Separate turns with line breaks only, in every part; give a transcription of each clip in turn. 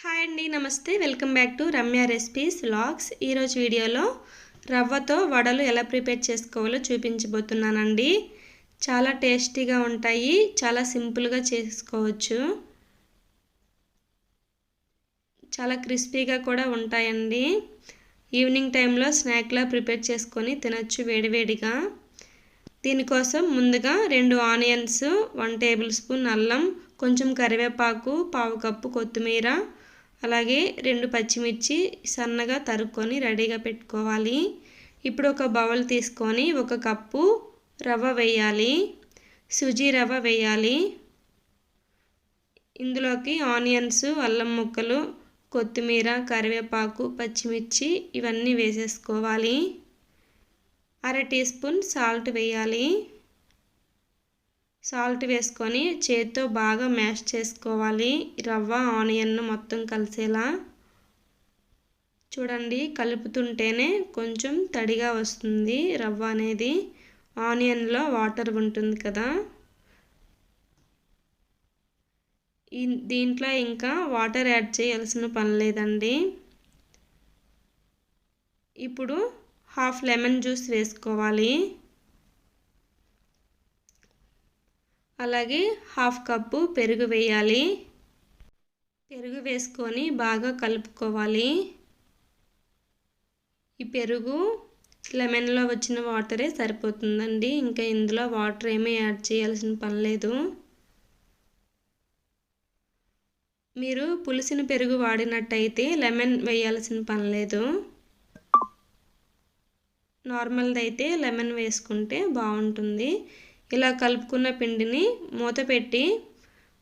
Hi అండి నమస్తే. Welcome back to Ramya recipes vlogs. ఈరోజు వీడియోలో రవ్వతో వడలు ఎలా ప్రిపేర్ చేసుకోవాలో చూపించబోతున్నానండి. చాలా టేస్టీగా ఉంటాయి చాలా సింపుల్గా చేసుకోవచ్చు. చాలా క్రిస్పీగా కూడా ఉంటాయండి. ఈవినింగ్ టైంలో స్నాక్లా ప్రిపేర్ చేసుకొని తినచ్చు వేడివేడిగా. దీనికోసం ముందుగా రెండు ఆనియన్స్ వన్ టేబుల్ స్పూన్ అల్లం కొంచెం కరివేపాకు పావు కప్పు కొత్తిమీర అలాగే రెండు పచ్చిమిర్చి సన్నగా తరుక్కొని రెడీగా పెట్టుకోవాలి. ఇప్పుడు ఒక బౌల్ తీసుకొని ఒక కప్పు రవ్వ వేయాలి. సుజీ రవ్వ వేయాలి. ఇందులోకి ఆనియన్స్ అల్లం ముక్కలు కొత్తిమీర కరివేపాకు పచ్చిమిర్చి ఇవన్నీ వేసేసుకోవాలి. అర టీ స్పూన్ సాల్ట్ వేయాలి. సాల్ట్ వేసుకొని చేతితో బాగా మ్యాష్ చేసుకోవాలి. రవ్వ ఆనియన్ మొత్తం కలిసేలా. చూడండి కలుపుతుంటేనే కొంచెం తడిగా వస్తుంది రవ్వ అనేది. ఆనియన్లో వాటర్ ఉంటుంది కదా. దీంట్లో ఇంకా వాటర్ యాడ్ చేయాల్సిన పని లేదండి. ఇప్పుడు హాఫ్ లెమన్ జ్యూస్ వేసుకోవాలి. అలాగే హాఫ్ కప్పు పెరుగు వేయాలి. పెరుగు వేసుకొని బాగా కలుపుకోవాలి. ఈ పెరుగు లెమన్లో వచ్చిన వాటరే సరిపోతుందండి. ఇంకా ఇందులో వాటర్ ఏమీ యాడ్ చేయాల్సిన పని లేదు. మీరు పులిసిన పెరుగు వాడినట్టయితే లెమన్ వేయాల్సిన పని లేదు. నార్మల్ది అయితే లెమన్ వేసుకుంటే బాగుంటుంది. ఇలా కలుపుకున్న పిండిని మూత పెట్టి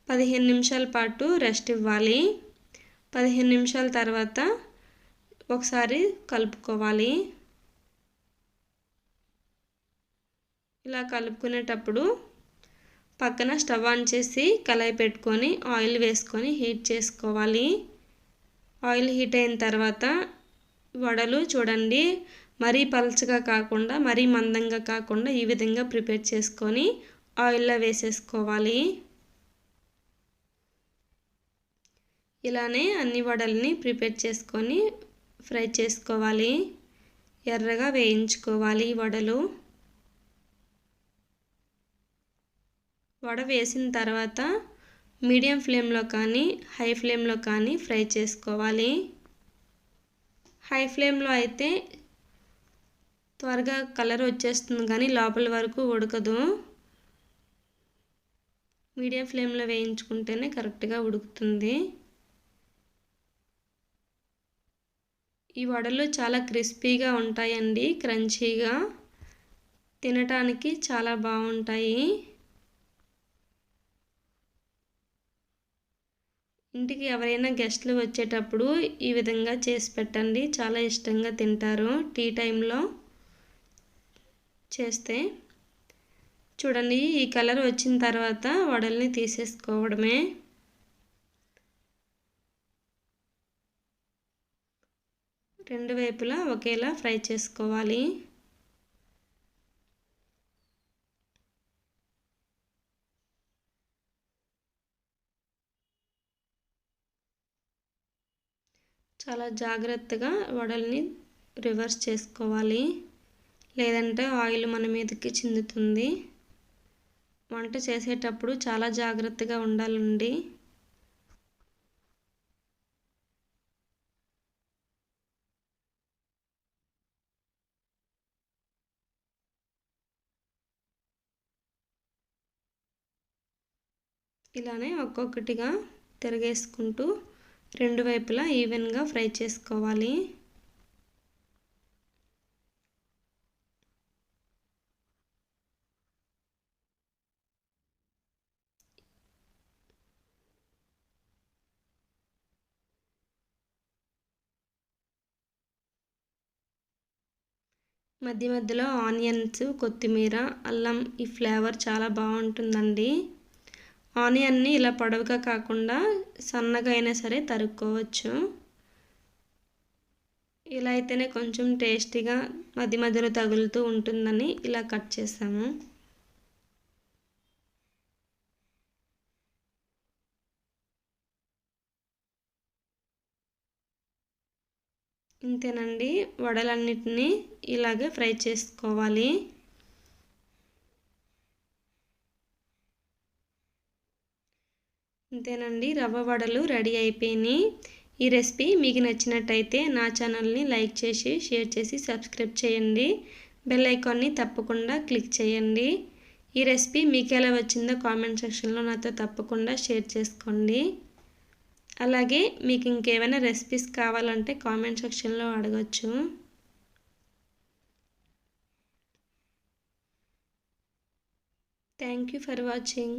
పదిహేను నిమిషాల పాటు రెస్ట్ ఇవ్వాలి. పదిహేను నిమిషాల తర్వాత ఒకసారి కలుపుకోవాలి. ఇలా కలుపుకునేటప్పుడు పక్కన స్టవ్ ఆన్ చేసి కళాయి పెట్టుకొని ఆయిల్ వేసుకొని హీట్ చేసుకోవాలి. ఆయిల్ హీట్ అయిన తర్వాత వడలు చూడండి. మరీ పలచగా కాకుండా మరీ మందంగా కాకుండా ఈ విధంగా ప్రిపేర్ చేసుకొని ఆయిల్లో వేసేసుకోవాలి. ఇలానే అన్ని వడల్ని ప్రిపేర్ చేసుకొని ఫ్రై చేసుకోవాలి. ఎర్రగా వేయించుకోవాలి వడలు. వడ వేసిన తర్వాత మీడియం ఫ్లేమ్లో కానీ హై ఫ్లేమ్లో కానీ ఫ్రై చేసుకోవాలి. హై ఫ్లేమ్లో అయితే త్వరగా కలర్ వచ్చేస్తుంది కానీ లోపల వరకు ఉడకదు. మీడియం ఫ్లేమ్లో వేయించుకుంటేనే కరెక్ట్గా ఉడుకుతుంది. ఈ వడలు చాలా క్రిస్పీగా ఉంటాయండి క్రంచీగా. తినటానికి చాలా బాగుంటాయి. ఇంటికి ఎవరైనా గెస్ట్లు వచ్చేటప్పుడు ఈ విధంగా చేసి పెట్టండి చాలా ఇష్టంగా తింటారు టీ టైంలో. చేస్తే చూడండి ఈ కలర్ వచ్చిన తర్వాత వడల్ని తీసేసుకోవడమే. రెండు వైపులా ఒకేలా ఫ్రై చేసుకోవాలి. చాలా జాగ్రత్తగా వడల్ని రివర్స్ చేసుకోవాలి. లేదంటే ఆయిల్ మన మీదకి చిందుతుంది. వంట చేసేటప్పుడు చాలా జాగ్రత్తగా ఉండాలండి. ఇలానే ఒక్కొక్కటిగా తిరగేసుకుంటూ రెండు వైపులా ఈవెన్గా ఫ్రై చేసుకోవాలి. మధ్య మధ్యలో ఆనియన్స్ కొత్తిమీర అల్లం ఈ ఫ్లేవర్ చాలా బాగుంటుందండి. ఆనియన్ని ఇలా పొడవుగా కాకుండా సన్నగా అయినా సరే తరుక్కోవచ్చు. ఇలా అయితేనే కొంచెం టేస్టీగా మధ్య మధ్యలో తగులుతూ ఉంటుందని ఇలా కట్ చేసాము. ఇంతేనండి వడలన్నిటినీ ఇలాగే ఫ్రై చేసుకోవాలి. ఇంతేనండి రవ్వ వడలు రెడీ అయిపోయినాయి. ఈ రెసిపీ మీకు నచ్చినట్టయితే నా ఛానల్ని లైక్ చేసి షేర్ చేసి సబ్స్క్రైబ్ చేయండి. బెల్ ఐకాన్ని తప్పకుండా క్లిక్ చేయండి. ఈ రెసిపీ మీకు ఎలా వచ్చిందో కామెంట్ సెక్షన్లో నాతో తప్పకుండా షేర్ చేసుకోండి. అలాగే మీకు ఇంకేమైనా రెసిపీస్ కావాలంటే కామెంట్ సెక్షన్లో అడగచ్చు. Thank you for watching